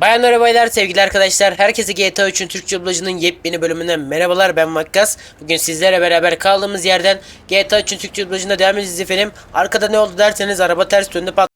Bayanlar ve baylar sevgili arkadaşlar herkese GTA 3'ün Türkçe dublajının yepyeni bölümünden merhabalar. Ben Vakkas Bugün sizlerle beraber kaldığımız yerden GTA 3'ün Türkçe dublajına devam edeceğiz efendim. Arkada ne oldu derseniz araba ters döndü pat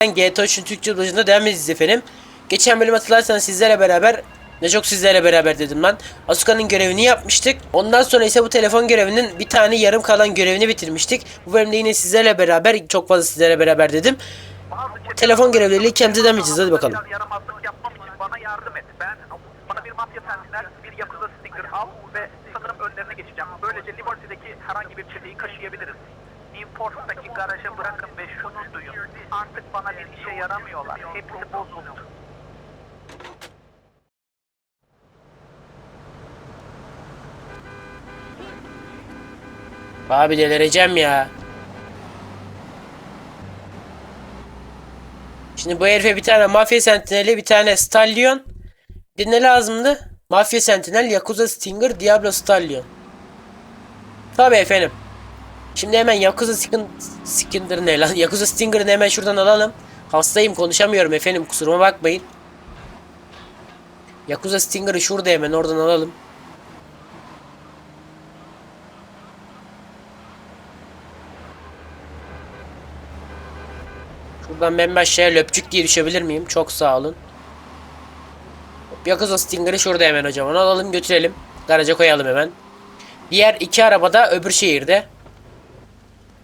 GTA 3'ün Türkçe dublajında devam edeceğiz efendim. Geçen bölüm hatırlarsanız sizlerle beraber ne çok sizlerle beraber dedim lan. Asuka'nın görevini yapmıştık. Ondan sonra ise bu telefon görevinin bir tane yarım kalan görevini bitirmiştik. Bu bölümde yine sizlerle beraber çok fazla sizlerle beraber dedim. Telefon görevleriyle kendimize devam. Hadi bakalım. Ben garaja bırakın ve şunu duyun. Artık bana bir işe yaramıyorlar. Hepsi bozuldu. Abi delireceğim ya. Şimdi bu herife bir tane mafya sentineli, bir tane stallion. Bir ne lazımdı? Mafya sentinel, Yakuza Stinger, Diablo Stallion. Tabi efendim. Şimdi hemen Yakuza Stinger, Stinger ne lan? Yakuza Stinger'ını hemen şuradan alalım. Hastayım konuşamıyorum efendim kusuruma bakmayın. Yakuza Stinger'ı şurada hemen oradan alalım. Şuradan ben aşağıya löpçük diye düşebilir miyim? Çok sağ olun. Yakuza Stinger'ı şurada hemen hocam. Onu alalım götürelim. Garaja koyalım hemen. Diğer iki arabada öbür şehirde.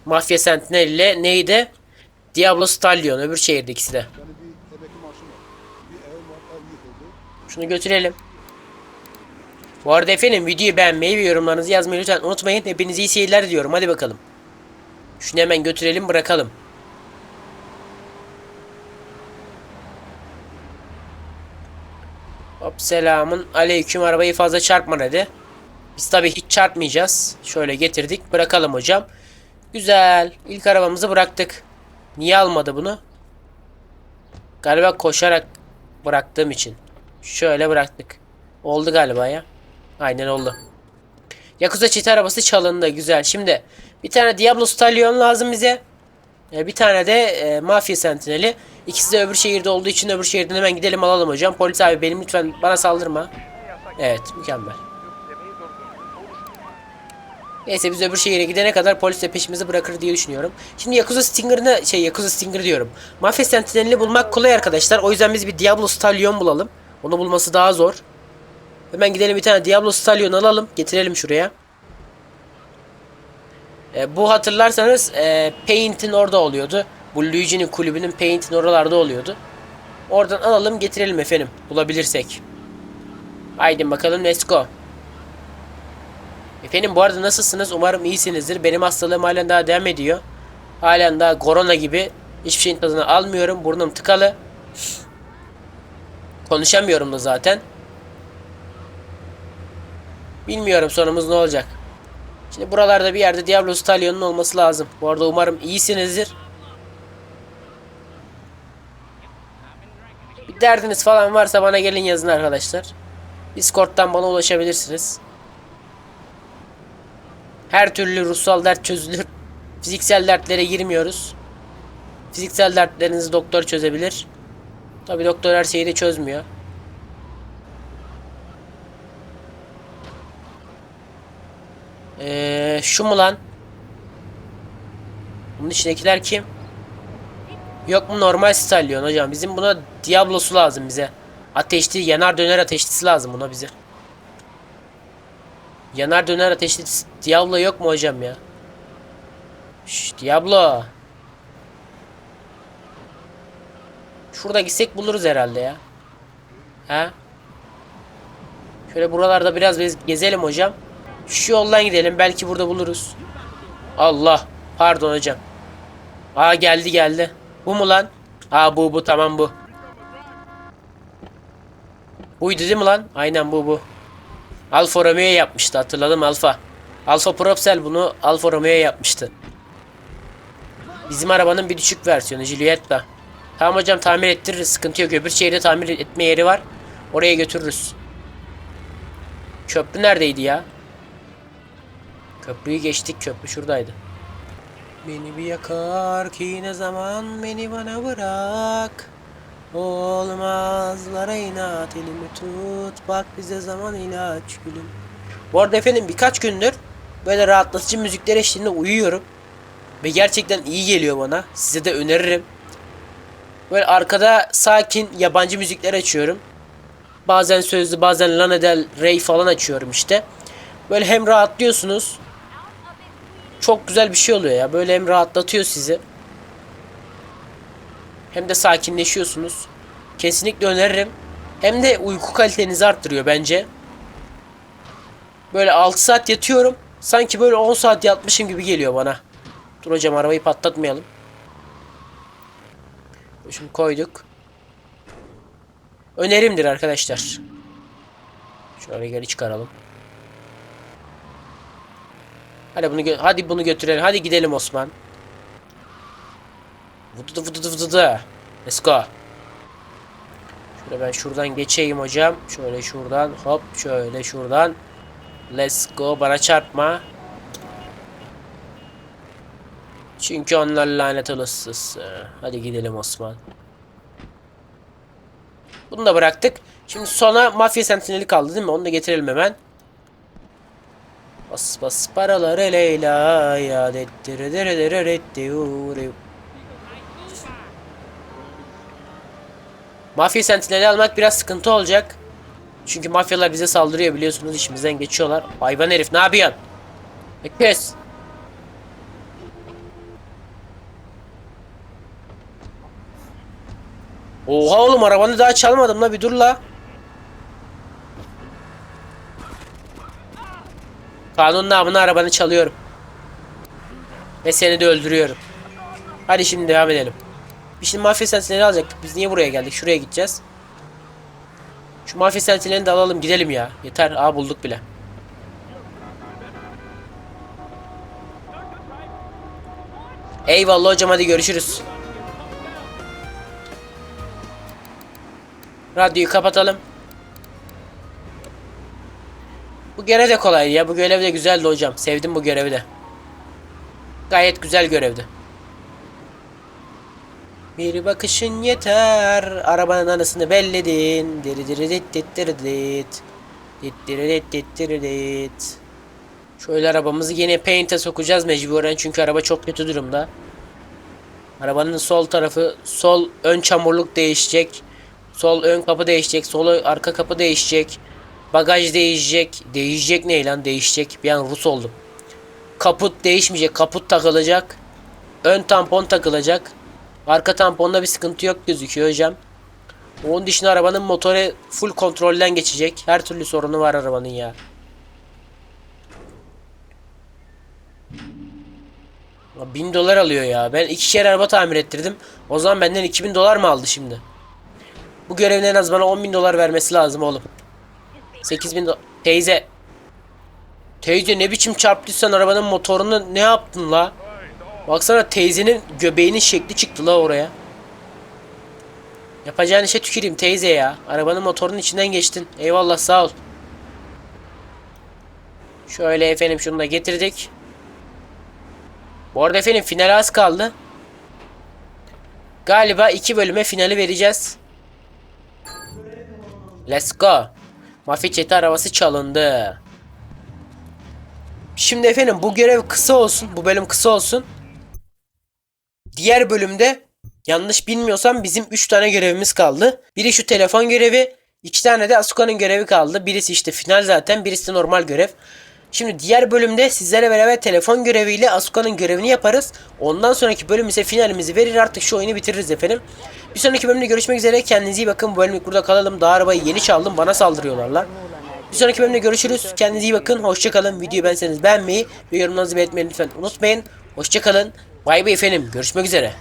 Mafya Sentinel ile neydi? Diablo Stallion öbür şehirde ikisi de. Şunu götürelim. Bu arada efendim videoyu beğenmeyi ve yorumlarınızı yazmayı lütfen unutmayın. Hepinize iyi seyirler diliyorum. Hadi bakalım. Şunu hemen götürelim bırakalım. Hop selamın aleyküm arabayı fazla çarpma dedi. Biz tabi hiç çarpmayacağız. Şöyle getirdik bırakalım hocam. Güzel. İlk arabamızı bıraktık. Niye almadı bunu? Galiba koşarak bıraktığım için. Şöyle bıraktık. Oldu galiba ya. Aynen oldu. Yakuza çete arabası çalındı. Güzel. Şimdi bir tane Diablo Stallion lazım bize. E, Bir tane de e, Mafya Sentineli. İkisi de öbür şehirde olduğu için öbür şehirden hemen gidelim alalım hocam. Polis abi benim lütfen bana saldırma. Evet mükemmel. Neyse biz öbür şehire gidene kadar polis de peşimizi bırakır diye düşünüyorum. Şimdi Yakuza Stinger'ını şey Yakuza Stinger diyorum. Mafya Sentinel'ini bulmak kolay arkadaşlar. O yüzden biz bir Diablo Stallion bulalım. Onu bulması daha zor. Hemen gidelim bir tane Diablo Stallion alalım. Getirelim şuraya. E, bu hatırlarsanız e, Paint'in orada oluyordu. Bu Luigi'nin kulübünün Paint'in oralarda oluyordu. Oradan alalım getirelim efendim. Bulabilirsek. Haydi bakalım let's go. Efendim bu arada nasılsınız? Umarım iyisinizdir. Benim hastalığım halen daha devam ediyor. Halen daha korona gibi. Hiçbir şeyin tadını almıyorum. Burnum tıkalı. Konuşamıyorum da zaten. Bilmiyorum sonumuz ne olacak. Şimdi buralarda bir yerde Diablo Stallion'un olması lazım. Bu arada umarım iyisinizdir. Bir derdiniz falan varsa bana gelin yazın arkadaşlar. Discord'dan bana ulaşabilirsiniz. Her türlü ruhsal dert çözülür. Fiziksel dertlere girmiyoruz. Fiziksel dertlerinizi doktor çözebilir. Tabi doktor her şeyi de çözmüyor. Şu mu lan? Bunun içindekiler kim? Yok mu normal stallion hocam? Bizim buna Diablo'su lazım bize. Ateşli, yanar döner ateşlisi lazım buna bize. Yanar döner ateşli Diablo yok mu hocam ya? Şş, Diablo. Şurada gitsek buluruz herhalde ya. Ha? Şöyle buralarda biraz gezelim hocam. Şu yoldan gidelim. Belki burada buluruz. Allah. Pardon hocam. Aa geldi geldi. Bu mu lan? Aa bu bu tamam bu. Buydu değil mi lan? Aynen bu bu. Alfa Romeo yapmıştı hatırladım Alfa. Alfa Propsel bunu Alfa Romeo yapmıştı. Bizim arabanın bir düşük versiyonu Giulietta. Tamam hocam tamir ettiririz sıkıntı yok. Öbür şehirde tamir etme yeri var. Oraya götürürüz. Köprü neredeydi ya? Köprüyü geçtik. Köprü şuradaydı. Beni bir yakar ki ne zaman beni bana bırak. Olmazlara inat elimi tut. Bak bize zaman ilaç gülüm. Bu arada efendim birkaç gündür böyle rahatlatıcı müzikler eşliğinde uyuyorum. Ve gerçekten iyi geliyor bana. Size de öneririm. Böyle arkada sakin yabancı müzikler açıyorum. Bazen sözlü bazen Lana Del Rey falan açıyorum işte. Böyle hem rahatlıyorsunuz. Çok güzel bir şey oluyor ya. Böyle hem rahatlatıyor sizi. Hem de sakinleşiyorsunuz. Kesinlikle öneririm. Hem de uyku kalitenizi arttırıyor bence. Böyle 6 saat yatıyorum. Sanki böyle 10 saat yatmışım gibi geliyor bana. Dur hocam arabayı patlatmayalım. Şimdi koyduk. Önerimdir arkadaşlar. Şöyle geri çıkaralım. Hadi bunu hadi bunu götürelim. Hadi gidelim Osman. Vudu vudu vudu. Let's go. Şöyle ben şuradan geçeyim hocam. Şöyle şuradan hop şöyle şuradan. Let's go. Bana çarpma. Çünkü onlar lanet olası. Hadi gidelim Osman. Bunu da bıraktık. Şimdi sona mafya sentineli kaldı değil mi? Onu da getirelim hemen. Bas bas paraları Leyla ya Mafya sentineli almak biraz sıkıntı olacak. Çünkü mafyalar bize saldırıyor biliyorsunuz işimizden geçiyorlar. Hayvan herif ne yapıyorsun? E, Kes. Oha oğlum arabanı daha çalmadım la bir dur la. Kanun namına arabanı çalıyorum. Ve seni de öldürüyorum. Hadi şimdi devam edelim. Biz şimdi mafya sentineli alacaktık. Biz niye buraya geldik? Şuraya gideceğiz. Şu mafya sentinelini de alalım gidelim ya. Yeter. Aa bulduk bile. Eyvallah hocam hadi görüşürüz. Radyoyu kapatalım. Bu görev de kolay ya. Bu görev de güzeldi hocam. Sevdim bu görevi de. Gayet güzel görevdi. Bir bakışın yeter. Arabanın anısını belledin. Diri diri dit dit diri dit. Dit diri dit dit diri dit. Şöyle arabamızı yine paint'e sokacağız mecburen çünkü araba çok kötü durumda. Arabanın sol tarafı, sol ön çamurluk değişecek. Sol ön kapı değişecek, sol arka kapı değişecek. Bagaj değişecek. Değişecek ne lan değişecek. Bir an Rus oldum. Kaput değişmeyecek. Kaput takılacak. Ön tampon takılacak. Arka tamponda bir sıkıntı yok gözüküyor hocam. Onun dışında arabanın motoru full kontrolden geçecek. Her türlü sorunu var arabanın ya. 1000 dolar alıyor ya. Ben iki kere araba tamir ettirdim. O zaman benden 2000 dolar mı aldı şimdi? Bu görevin en az bana 10 bin dolar vermesi lazım oğlum. 8 bin dolar. Teyze. Teyze ne biçim çarptıysan arabanın motorunu ne yaptın la? Baksana teyzenin göbeğinin şekli çıktı la oraya. Yapacağın işe tüküreyim teyze ya. Arabanın motorunun içinden geçtin. Eyvallah sağ ol. Şöyle efendim şunu da getirdik. Bu arada efendim final az kaldı. Galiba iki bölüme finali vereceğiz. Let's go. Mafya çete arabası çalındı. Şimdi efendim bu görev kısa olsun. Bu bölüm kısa olsun. Diğer bölümde yanlış bilmiyorsam bizim 3 tane görevimiz kaldı. Biri şu telefon görevi. 2 tane de Asuka'nın görevi kaldı. Birisi işte final zaten. Birisi normal görev. Şimdi diğer bölümde sizlerle beraber telefon göreviyle Asuka'nın görevini yaparız. Ondan sonraki bölüm ise finalimizi verir artık şu oyunu bitiririz efendim. Bir sonraki bölümde görüşmek üzere. Kendinize iyi bakın. Bu bölümlük burada kalalım. Daha arabayı yeni çaldım. Bana saldırıyorlar. Bir sonraki bölümde görüşürüz. Kendinize iyi bakın. Hoşçakalın. Videoyu beğenseniz beğenmeyi ve yorumlarınızı belirtmeyi lütfen unutmayın. Hoşçakalın. Bay bay efendim. Görüşmek üzere.